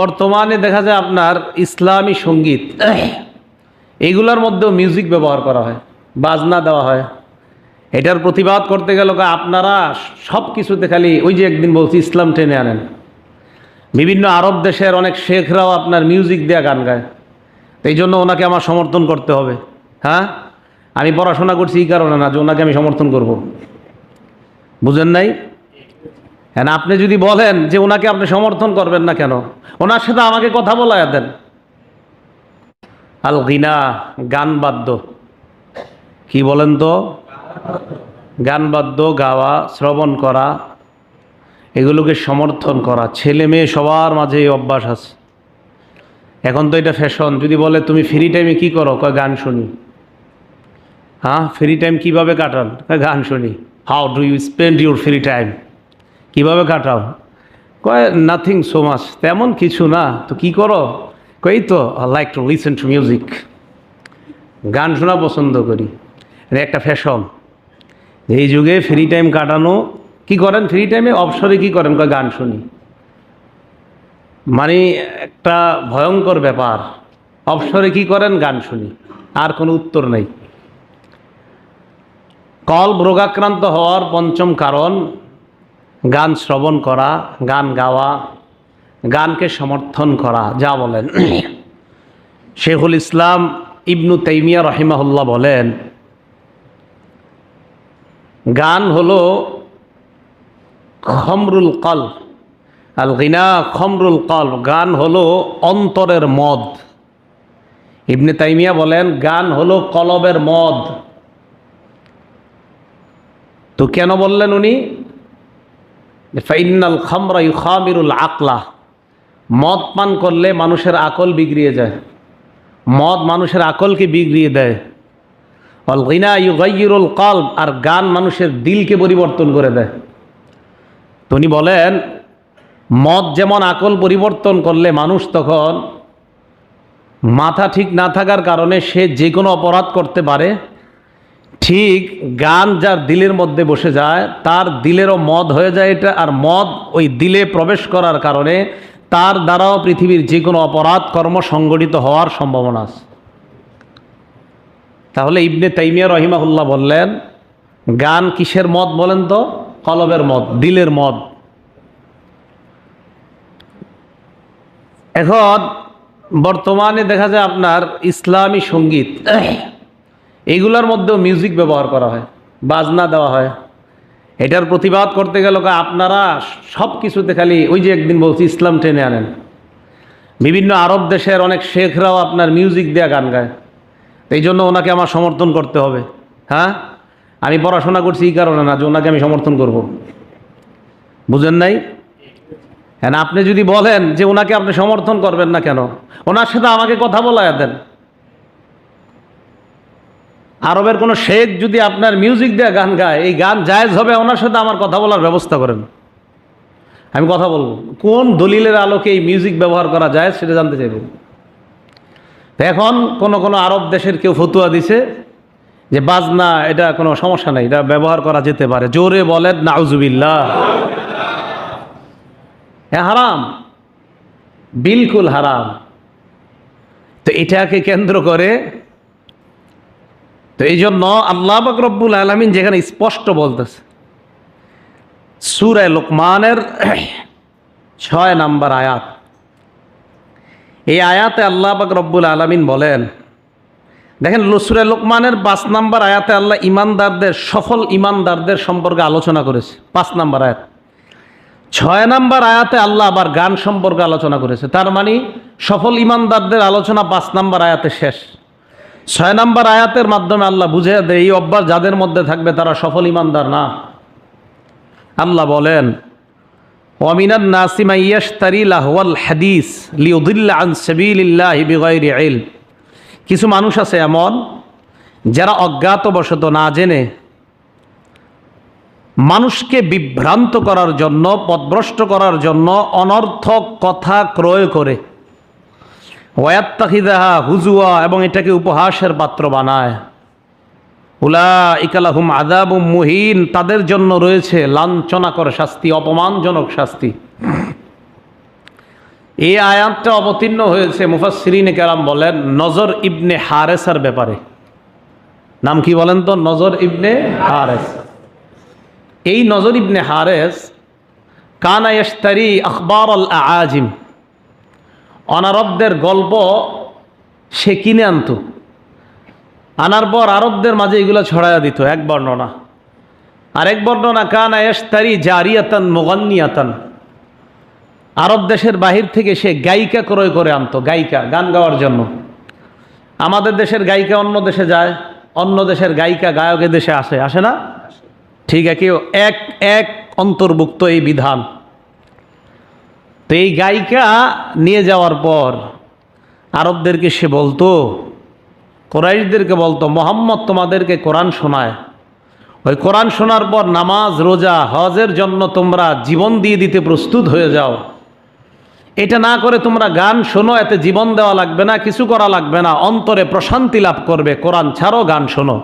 বর্তমানে দেখা যায় আপনার ইসলামী সংগীত এইগুলোর মধ্যেও মিউজিক ব্যবহার করা হয়, বাজনা দেওয়া হয়। এটার প্রতিবাদ করতে গেলে আপনারা সব কিছুতে খালি ওই যে একদিন বলছি, ইসলাম টেনে আনেন। বিভিন্ন আরব দেশের অনেক শেখরাও আপনার মিউজিক দেওয়া গান গায়। এই জন্য ওনাকে আমার সমর্থন করতে হবে। হ্যাঁ? আমি পড়াশোনা করছি এই কারণে না, যে ওনাকে আমি সমর্থন করব। বুঝেন নাই? হ্যাঁ আপনি যদি বলেন যে ওনাকে আপনি সমর্থন করবেন না কেন, ওনার সাথে আমাকে কথা বলায় দেন। আল গিনা, গান বাদ্য। কি বলেন তো? গান বাদ্য, গাওয়া, শ্রবণ করা, এগুলোকে সমর্থন করা। ছেলে মেয়ে সবার মাঝে এই অভ্যাস আছে। এখন তো এটা ফ্যাশন যদি বলে, তুমি ফ্রি টাইমে কি করো? কয়, গান শুনি। হ্যাঁ ফ্রি টাইম কীভাবে কাটান? গান শুনি। How do you spend your free time কীভাবে কাটাও? কয় নাথিং সো মাচ তেমন কিছু না। তো কি করো? কই তো like to listen to music গান শোনা পছন্দ করি। এটা একটা ফ্যাশন এই যুগে ফ্রি টাইম কাটানো, কি করেন ফ্রি টাইমে অবসরে কি করেন? কয়, গান শুনি। মানে একটা ভয়ঙ্কর ব্যাপার। অবসরে কি করেন? গান শুনি। আর কোনো উত্তর নেই। কল্প রোগাক্রান্ত হওয়ার পঞ্চম কারণ গান শ্রবণ করা, গান গাওয়া, গানকে সমর্থন করা, যা বলেন। শেখুল ইসলাম ইবনু তাইমিয়া রহিমাহুল্লাহ বলেন, গান হলো খমরুল কল, আল গিনা খমরুল কল, গান হলো অন্তরের মদ। ইবনে তাইমিয়া বলেন, গান হলো কলবের মদ। তো কেন বললেন উনি? ফাইনাল খামরা ইউখামিরুল আকলা। মদ পান করলে মানুষের আকল বিগড়িয়ে যায়। মদ মানুষের আকলকে বিগড়িয়ে দেয়। অল গিনা ইউগাইরুল কল্ব, আর গান মানুষের দিলকে পরিবর্তন করে দেয়। তো বলেন, মদ যেমন আকল পরিবর্তন করলে মানুষ তখন মাথা ঠিক না থাকার কারণে সে যে কোনো অপরাধ করতে পারে ঠিক গান যার দিলের মধ্যে বসে যায়, তার দিলেরও মদ হয়ে যায় এটা, আর মদ ওই দিলে প্রবেশ করার কারণে তার দ্বারাও পৃথিবীর যে কোনো অপরাধ কর্ম সংগঠিত হওয়ার সম্ভাবনা আছে। তাহলে ইবনে তাইমিয়া রহিমাহুল্লাহ বললেন, গান কিসের মদ বলেন তো? কলবের মদ, দিলের মদ। এখন বর্তমানে দেখা যায় আপনার ইসলামী সংগীত। এইগুলোর মধ্যেও মিউজিক ব্যবহার করা হয়, বাজনা দেওয়া হয়। এটার প্রতিবাদ করতে গেলে আপনারা সব কিছুতে খালি ওই যে একদিন বলছি, ইসলাম টেনে আনেন। বিভিন্ন আরব দেশের অনেক শেখরাও আপনার মিউজিক দেওয়া গান গায়। এই জন্য ওনাকে আমার সমর্থন করতে হবে। হ্যাঁ? আমি পড়াশোনা করছি এই কারণে না, যে ওনাকে আমি সমর্থন করব। বুঝেন নাই? হ্যাঁ আপনি যদি বলেন যে ওনাকে আপনি সমর্থন করবেন না কেন, ওনার সাথে আমাকে কথা বলায় দেন। আরবের কোনো শেখ যদি আপনার মিউজিক দেওয়া গান গায়, এই গান জায়েজ হবে, ওনার সাথে আমার কথা বলার ব্যবস্থা করেন। আমি কথা বলব, কোন দলিলের আলোকে এই মিউজিক ব্যবহার করা যায় সেটা জানতে চাইব। এখন কোন কোন আরব দেশের কেউ ফতুয়া দিছে যে, বাজনা, এটা কোনো সমস্যা নেই, এটা ব্যবহার করা যেতে পারে। জোরে বলেন, নাউজুবিল্লাহ। হ্যাঁ হারাম, বিলকুল হারাম। তো এটাকে কেন্দ্র করে তো এই জন্য আল্লাহ রব্বুল আলমিন যেখানে স্পষ্ট বলতেছে সুরায় লোকমানের ছয় নাম্বার আয়াত। এই আয়াতে আল্লাহ পাক রব্বুল আলমিন বলেন, দেখেন সুরে লোকমানের পাঁচ নাম্বার আয়াতে আল্লাহ ইমানদারদের, সফল ইমানদারদের সম্পর্কে আলোচনা করেছে, পাঁচ নাম্বার আয়াত। ছয় নাম্বার আয়াতে আল্লাহ আবার গান সম্পর্কে আলোচনা করেছে, তার মানে সফল ইমানদারদের আলোচনা পাঁচ নাম্বার আয়াতে শেষ। ছয় নাম্বার আয়াতের মাধ্যমে আল্লাহ বুঝে দেয়, এই অভ্যাস যাদের মধ্যে থাকবে তারা সফল ইমানদার না। আল্লাহ বলেন, ওয়ামিনান নাসিমা ইয়াশতারি লাহওয়াল হাদিস লিউদিল্লা আন সাবিলিল্লাহি বিগাইরি ইলম। কিছু মানুষ আছে এমন, যারা অজ্ঞাতবশত না জেনে মানুষকে বিভ্রান্ত করার জন্য, পথভ্রষ্ট করার জন্য অনর্থক কথা ক্রয় করে। ওয়াত্তাখিদাহা হুজুয়া এবং এটাকে উপহাসের পাত্র বানায়। উলা ইকালাহুম আদাব মুহিন, তাদের জন্য রয়েছে লাঞ্ছনাকর শাস্তি, অপমানজনক শাস্তি। এই আয়াতটা অবতীর্ণ হয়েছে, মুফাসসিরিনে কেরাম বলেন, নজর ইবনে হারেসার ব্যাপারে। নাম কি বলেন তো? নজর ইবনে হারেস। এই নজর ইবনে হারেস, কানা ইশতারি আখবর আল আজিম অনারবদের গল্প সে কিনে আনতো। আনার পর আরবদের মাঝে এগুলো ছড়াইয়া দিত, এক বর্ণনা। আরেক বর্ণনা, কানা ইশতারি জারিয়াতান মুগান্নিয়াতান। আরব দেশের বাহির থেকে সে গায়িকা ক্রয় করে আনতো, গায়িকা, গান গাওয়ার জন্য। আমাদের দেশের গায়িকা অন্য দেশে যায়, অন্য দেশের গায়িকা গায়কের দেশে আসে আসে না? ঠিক আছে এক এক অন্তর্ভুক্ত এই বিধান। তো এই গায়িকা নিয়ে যাওয়ার পর আরবদেরকে সে বলতো, কোরাইশদেরকে বলতো, মোহাম্মদ, তোমাদেরকে কোরআন শোনায়। ওই কোরআন শোনার পর নামাজ, রোজা, হজের জন্য তোমরা জীবন দিয়ে দিতে প্রস্তুত হয়ে যাও। এটা না করে তোমরা গান শোনো, এতে জীবন দেওয়া লাগবে না, কিছু করা লাগবে না, অন্তরে প্রশান্তি লাভ করবে। কোরআন ছাড়ো, গান শোনো।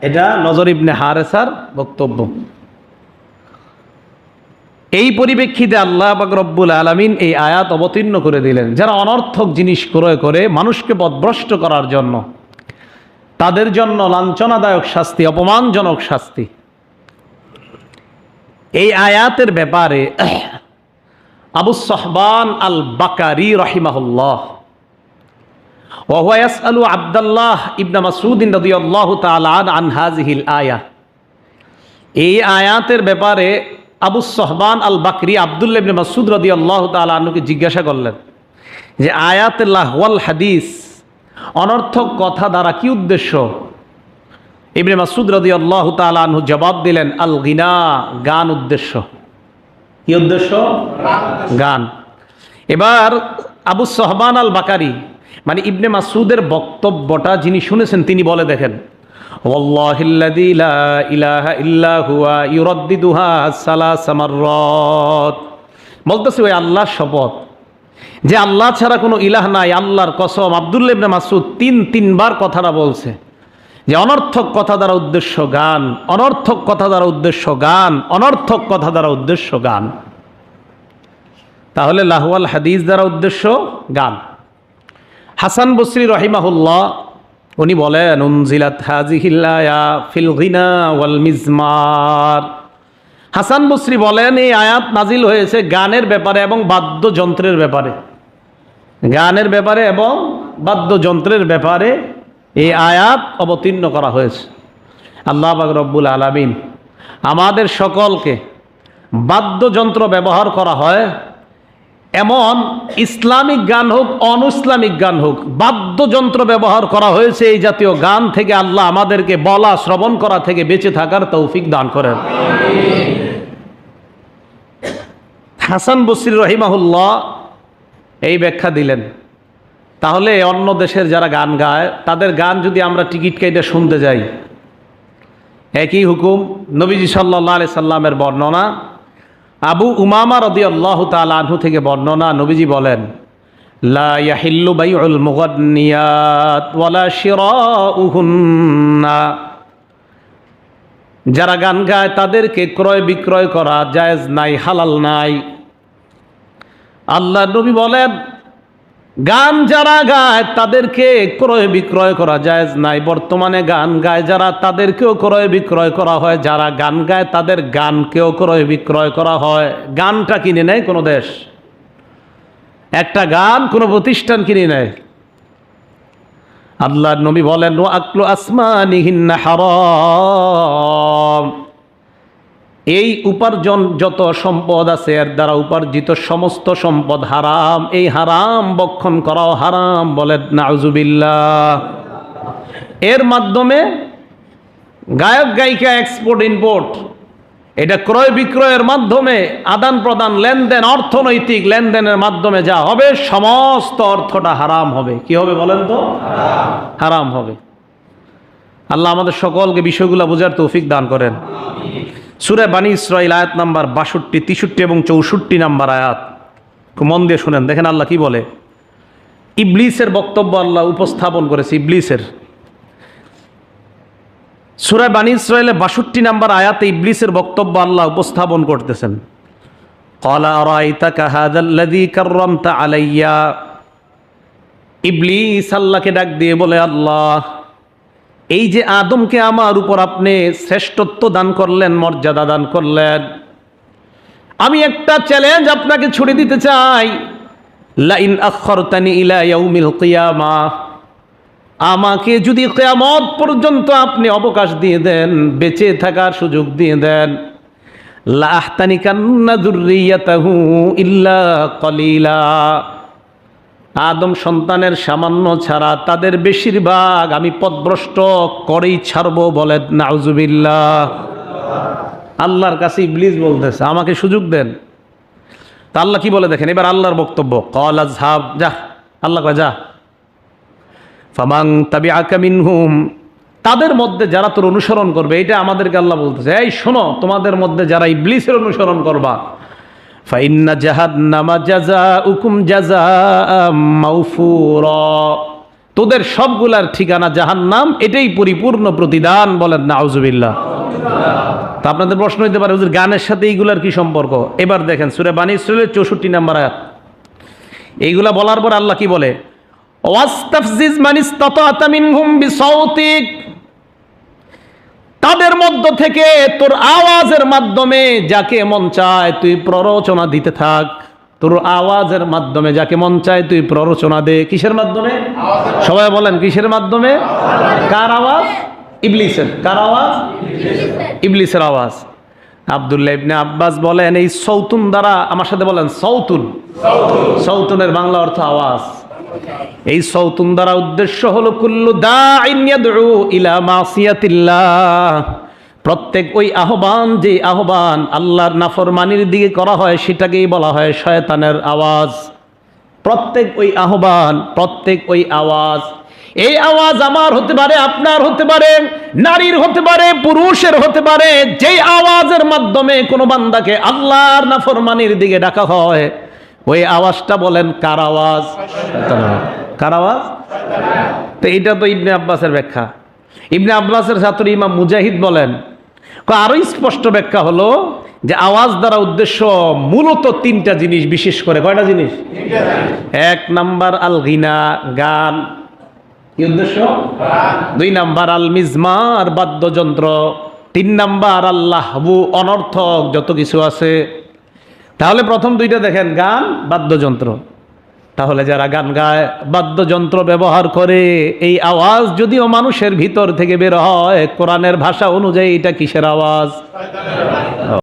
এটা নজর ইবনে হারেসার বক্তব্য। এই পরিপ্রেক্ষিতে আল্লাহ পাক আলমিন এই আয়াত অবতীর্ণ করে দিলেন যারা অনর্থক জিনিস ক্রয় করে মানুষকে পদভ্রষ্ট করার জন্য। তাদের জন্য লাঞ্ছনাদায়ক শাস্তি, অপমানজনক শাস্তি। এই আয়াতের ব্যাপারে আবু সহবান আল বাকারি রহিমাহুল্লাহ ওয়াস আলু আবদাল্লাহ ইবনা মাসুদিন রদিয়াল্লাহ তালান আন হাজিহিল আয়া। এই আয়াতের ব্যাপারে আবু সহবান আল বাকরি আবদুল্লাহ ইবনে মাসুদ রদি আল্লাহ তালুকে জিজ্ঞাসা করলেন যে আয়াত লাহওয়াল হাদিস, অনর্থক কথা দ্বারা কি উদ্দেশ্য? ইবনে মাসুদ রদি আল্লাহ তালু জবাব দিলেন আল গিনা গান উদ্দেশ্য। কি উদ্দেশ্য? গান। এবার আবু সহবান আল বাকারি মানে ইবনে মাসুদের বক্তব্যটা যিনি শুনেছেন তিনি বলে দেখেন والله الذي لا إله إلا هو يرددها ثلاث مرات বলতেছে ওই আল্লাহর শপথ যে আল্লাহ ছাড়া কোনো ইলাহ নাই আল্লাহর কসম আবদুল্লাহ ইবনে মাসুদ তিন তিনবার কথাটা বলছে যে অনর্থক কথা দ্বারা উদ্দেশ্য গান অনর্থক কথা দ্বারা উদ্দেশ্য গান অনর্থক কথা দ্বারা উদ্দেশ্য গান তাহলে লাহওয়াল হাদিস দ্বারা উদ্দেশ্য গান হাসান বসরি রহিমাহুল্লাহ উনি বলেন, উনজিলাত হাজিহিল্লায়া ফিল গিনা ওয়াল মিজমার। হাসান বসরি বলেন, এই আয়াত নাজিল হয়েছে গানের ব্যাপারে এবং বাদ্যযন্ত্রের ব্যাপারে। গানের ব্যাপারে এবং বাদ্যযন্ত্রের ব্যাপারে এই আয়াত অবতীর্ণ করা হয়েছে। আল্লাহ রব্বুল আলমিন আমাদের সকলকে বাদ্যযন্ত্র ব্যবহার করা হয় এমন ইসলামিক গান হোক, অনইসলামিক গান হোক, বাদ্যযন্ত্র ব্যবহার করা হয়েছে এই জাতীয় গান থেকে আল্লাহ আমাদেরকে বলা, শ্রবণ করা থেকে বেঁচে থাকার তৌফিক দান করেন। হাসান বসির রহিমাহুল্লাহ এই ব্যাখ্যা দিলেন। তাহলে অন্য দেশের যারা গান গায়, তাদের গান যদি আমরা টিকিট কেটে শুনতে যাই, একই হুকুম নবীজি সাল্লাহ আলি সাল্লামের বর্ণনা। আবু উমামা রদি আল্লাহ তালু থেকে বর্ণনা নবীজি বলেন যারা গান গায় তাদেরকে ক্রয় বিক্রয় করা জায়েজ নাই, হালাল নাই। আল্লাহ নবী বলেন গান যারা গায়, তাদেরকে ক্রয় বিক্রয় করা যায় নাই। বর্তমানে গান গায় যারা, তাদেরকেও ক্রয় বিক্রয় করা হয়। যারা গান গায়, তাদের গানকেও ক্রয় বিক্রয় করা হয়। গানটা কিনে নেয় কোনো দেশ। একটা গান কোনো প্রতিষ্ঠান কিনে নেয়। আল্লাহ নবী বলেন আকলু আসমানিহিন্না হারাম। এই উপার্জন যত সম্পদ আছে, এর দ্বারা উপার্জিত সমস্ত সম্পদ হারাম। এই হারাম বক্ষণ করাও হারাম বলেন, নাউজুবিল্লাহ। এর মাধ্যমে গায়ক, গায়িকা এক্সপোর্ট ইম্পোর্ট এটা ক্রয় বিক্রয়ের মাধ্যমে আদান প্রদান, লেনদেন, অর্থনৈতিক লেনদেনের মাধ্যমে যা হবে, সমস্ত অর্থটা হারাম হবে। কি হবে বলেন তো? হারাম হবে। আল্লাহ আমাদের সকলকে বিষয়গুলো বোঝার তৌফিক দান করেন। সুরে বানী ইসরাইল আয়াত নাম্বার বাষট্টি, তিষট্টি এবং চৌষট্টি নাম্বার আয়াত। মন দিয়ে শুনেন, দেখেন আল্লাহ কি বলে? ইবলিসের বক্তব্য আল্লাহ উপস্থাপন করেছে, ইবলিসের। সুরে বানী ইসরায়েলে বাষট্টি নাম্বার আয়াতে ইবলিসের বক্তব্য আল্লাহ উপস্থাপন করতেছেন। ইবলিস আল্লাহকে ডাক দিয়ে বলে, আল্লাহ এই যে আদমকে আমার উপর আপনি শ্রেষ্ঠত্ব দান করলেন, মর্যাদা দান করলেন, আমি একটা চ্যালেঞ্জ আপনাকে ছুড়ে দিতে চাই। লাইন আখরতানি ইলা ইয়াউমিল কিয়ামা। আমাকে যদি কেয়ামত পর্যন্ত আপনি অবকাশ দিয়ে দেন, বেঁচে থাকার সুযোগ দিয়ে দেন লাহতানি কান্না দুর্রিয়াতাহু ইল্লা কলিলা। আদম সন্তানের সামান্য ছাড়া তাদের বেশিরভাগ আমি পদভ্রষ্ট করেই ছাড়বো বলেন নাউজুবিল্লাহ। আল্লাহর কাছে ইবলিস বলতেছে, আমাকে সুযোগ দেন। তা আল্লাহ কি বলে দেখেন? এবার আল্লাহর বক্তব্য কল আজহাব যা, আল্লাহ যা। ফামাং তাবি আকামিন হুম তাদের মধ্যে যারা তোর অনুসরণ করবে এটা আমাদেরকে আল্লাহ বলতেছে, এই শোনো, তোমাদের মধ্যে যারা ইবলিসের অনুসরণ করবা ফাইন্না জাহান্নামা জাজা উকুম জাজা মাউফুর। তোদের সবগুলার ঠিকানা জাহান্নাম, এটাই পরিপূর্ণ প্রতিদান বলেন না আউজুবিল্লাহ তা আপনাদের প্রশ্ন হইতে পারে, হুজুর, গানের সাথে এইগুলার কি সম্পর্ক? এবার দেখেন, সুরে বানী ইসরাইলের চৌষট্টি নাম্বার আয়াত। এইগুলা বলার পর আল্লাহ কি বলে? ওয়াস্তাফজিজ মান ইসতাতা'তা মিনহুম বিসাউতিক। তাদের মধ্য থেকে তোর আওয়াজের মাধ্যমে যাকে মন চায় তুই প্ররোচনা দিতে থাক। তোর আওয়াজের মাধ্যমে যাকে মন চায় তুই প্ররোচনা দে। কিসের মাধ্যমে? সবাই বলেন, কিসের মাধ্যমে? কার আওয়াজ? ইবলিসের। কার আওয়াজ? ইবলিসের আওয়াজ। আব্দুল্লাহ ইবনে আব্বাস বলেন, এই সৌতুন দ্বারা, আমার সাথে বলেন, সৌতুন। সৌতুনের বাংলা অর্থ আওয়াজ। এই সৌতুন দ্বারা উদ্দেশ্য হলো কুল্লু ইলা প্রত্যেক ওই আহ্বান, যে আহ্বান আল্লাহর নাফরমানির দিকে করা হয়, সেটাকেই বলা হয় শয়তানের আওয়াজ। প্রত্যেক ওই আহ্বান, প্রত্যেক ওই আওয়াজ। এই আওয়াজ আমার হতে পারে, আপনার হতে পারে, নারীর হতে পারে, পুরুষের হতে পারে, যেই আওয়াজের মাধ্যমে কোনো বান্দাকে আল্লাহর নাফরমানির দিকে ডাকা হয় ওই আওয়াজটা বলেন, কার আওয়াজ? কার আওয়াজ? তো এটা তো ইবনে আব্বাসের ব্যাখ্যা। ইবনে আব্বাসের ছাত্র ইমাম মুজাহিদ বলেন আরও স্পষ্ট ব্যাখ্যা হলো যে আওয়াজ দ্বারা উদ্দেশ্য মূলত তিনটা জিনিস বিশেষ করে। কয়টা জিনিস? এক নাম্বার আল গিনা। গান উদ্দেশ্য? দুই নাম্বার আল মিজমার বাদ্যযন্ত্র। তিন নাম্বার আল্লাহবু, অনর্থক, যত কিছু আছে। তাহলে প্রথম দুইটা দেখেন, গান, বাদ্যযন্ত্র। তাহলে যারা গান গায়, বাদ্যযন্ত্র ব্যবহার করে, এই আওয়াজ যদিও মানুষের ভিতর থেকে বের হয়, কোরআনের ভাষা অনুযায়ী এটা কিসের আওয়াজ?